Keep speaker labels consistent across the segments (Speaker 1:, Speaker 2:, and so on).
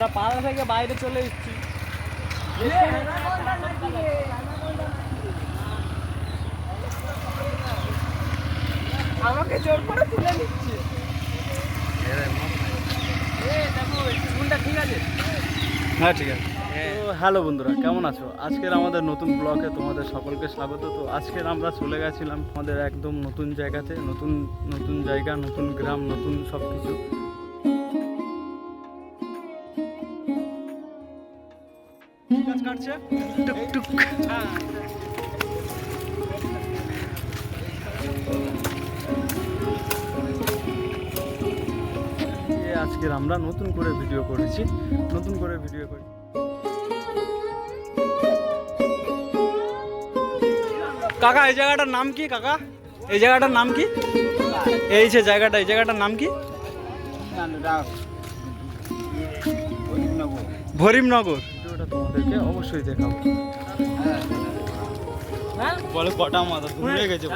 Speaker 1: আমরা পাড়া থেকে বাইরে চলে এসেছি।
Speaker 2: আমাকে জোর করে তুলে নিচ্ছে।
Speaker 1: ঠিক আছে? হ্যাঁ ঠিক আছে। তো হ্যালো বন্ধুরা কেমন আছো? আজকের আমাদের নতুন ব্লগে তোমাদের সকলকে স্বাগত। তো আজকের আমরা চলে গেছিলাম আমাদের একদম নতুন জায়গাতে নতুন নতুন জায়গা নতুন গ্রাম নতুন সব কিছু গাছ কাটছে? টুক টুক। আজকের আমরা নতুন করে ভিডিও করেছি। নতুন করে ভিডিও করি। কাকা এই জায়গাটার নাম কি কাকা? এই জায়গাটার নাম কি? এই যে জায়গাটা এই জায়গাটার নাম কি? ভরিমনগর। ওটা তোমাদেরকে অবশ্যই দেখাবো। বলে কটা মাথা ঘুরে গেছে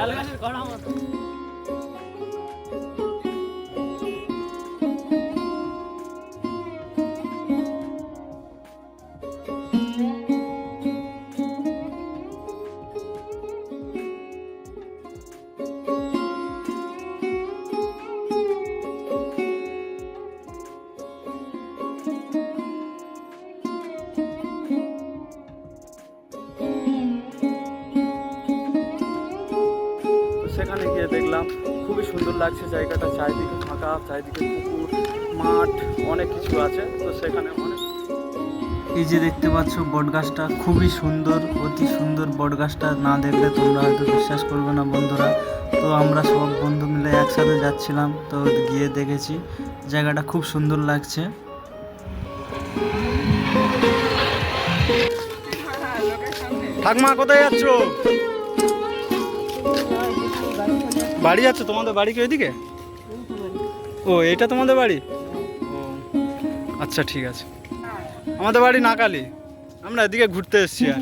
Speaker 1: সেখানে গিয়ে দেখলাম খুবই সুন্দর লাগছে জায়গাটা চারিদিকে ফাঁকা চারিদিকে পুকুর মাঠ অনেক কিছু আছে। তো সেখানে অনেক এই যে দেখতে পাচ্ছ বটগাছটা খুবই সুন্দর অতি সুন্দর বটগাছটা। না দেখলে তোমরা হয়তো বিশ্বাস করবে না বন্ধুরা। তো আমরা সব বন্ধু মিলে একসাথে যাচ্ছিলাম তো গিয়ে দেখেছি জায়গাটা খুব সুন্দর লাগছে। ঠাকমা কোথায় যাচ্ছ? বাড়ি যাচ্ছ? তোমাদের বাড়ি কি ওইদিকে? ও, এটা তোমাদের বাড়ি? ও আচ্ছা ঠিক আছে। আমাদের বাড়ি নাকালি। আমরা এদিকে ঘুরতে এসেছি আর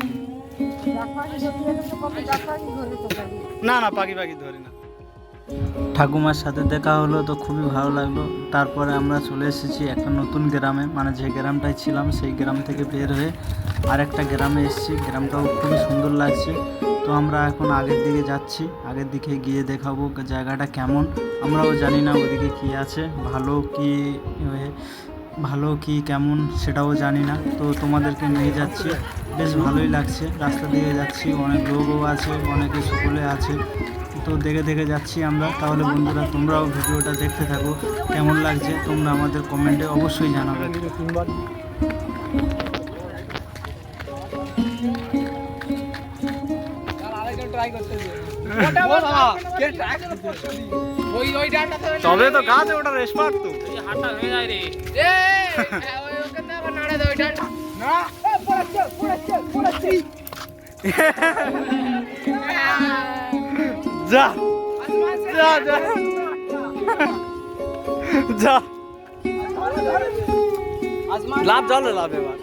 Speaker 1: না না পাখি পাখি ধরি না। ঠাকুমার সাথে দেখা হলো তো খুবই ভালো লাগল। তারপরে আমরা চলে এসেছি একটা নতুন গ্রামে। মানে যে গ্রামটায় ছিলাম, সেই গ্রাম থেকে বের হয়ে আরেকটা গ্রামে এসেছি। গ্রামটাও খুবই সুন্দর লাগছে। তো আমরা এখন আগের দিকে যাচ্ছি। আগের দিকে গিয়ে দেখাবো জায়গাটা কেমন। আমরাও জানি না ওদিকে কি আছে, ভালো কি ভালো কি, কেমন সেটাও জানি না। তো তোমাদেরকে নিয়ে যাচ্ছি। বেশ ভালোই লাগছে। রাস্তা দিয়ে যাচ্ছি, অনেক লোকও আছে, অনেকে সকলে আছে। তো দেখে দেখে যাচ্ছি আমরা। তাহলে বন্ধুরা, তোমরাও ভিডিওটা দেখতে থাকো। কেমন লাগছে তোমরা আমাদের কমেন্টে অবশ্যই জানাবে।
Speaker 2: ট্রাই করতে দে ওটা বাবা কে ট্রাই করতে ওই ওই ডান্ডাতে
Speaker 1: তবে তো গাছ ওটা রেসপার তো।
Speaker 2: হাঁটা হয়ে যায় রে।
Speaker 1: যা যা যা। যা। লাভ জলে লাভ এবার।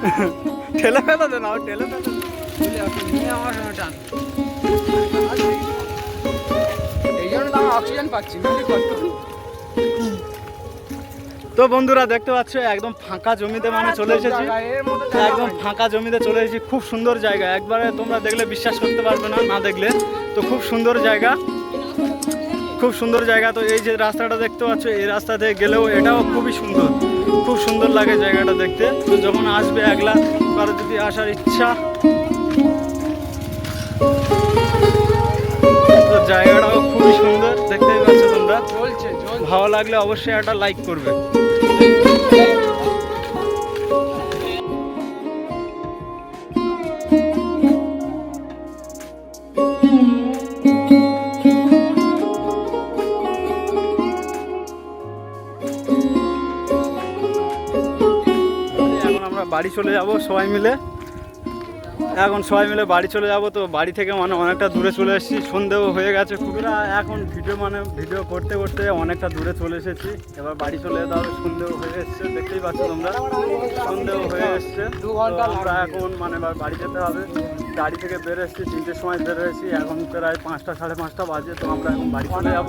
Speaker 1: ঠেলে ফেলে দে না ঠেলে ফেলে।
Speaker 2: তো
Speaker 1: বন্ধুরা, দেখতে পাচ্ছ, একদম ফাঁকা জমিতে মানে চলে এসেছি। একদম ফাঁকা জমিতে চলে এসেছি। খুব সুন্দর জায়গা। একবারে তোমরা দেখলে বিশ্বাস করতে পারবে না না দেখলে। তো খুব সুন্দর জায়গা। খুব সুন্দর জায়গা। তো এই যে রাস্তাটা দেখতে পাচ্ছ, এই রাস্তা দিয়ে গেলেও এটাও খুবই সুন্দর। খুব সুন্দর লাগে জায়গাটা দেখতে। তো যখন আসবে একলা, কারও যদি আসার ইচ্ছা তো জায়গাটাও খুবই সুন্দর দেখতেই পাচ্ছ তোমরা।
Speaker 2: চলছে
Speaker 1: ভালো লাগলে অবশ্যই একটা লাইক করবে। এখন আমরা বাড়ি চলে যাব সবাই মিলে। এখন সবাই মিলে বাড়ি চলে যাব তো বাড়ি থেকে মানে অনেকটা দূরে চলে এসেছি। সন্ধেও হয়ে গেছে খুবরা এখন ভিডিও মানে ভিডিও করতে করতে অনেকটা দূরে চলে এসেছি। এবার বাড়ি চলে যেতে হবে সন্ধেও হয়ে এসছে দেখতেই পাচ্ছ তোমরা। সন্ধেও হয়ে এসছে।
Speaker 2: দু
Speaker 1: ঘণ্টা আমরা এখন মানে এবার বাড়ি যেতে হবে। গাড়ি থেকে বের এসেছি তিনটের সময় বের হয়েছি। এখন প্রায় পাঁচটা সাড়ে পাঁচটা বাজে তো আমরা এখন বাড়ি চলে যাব।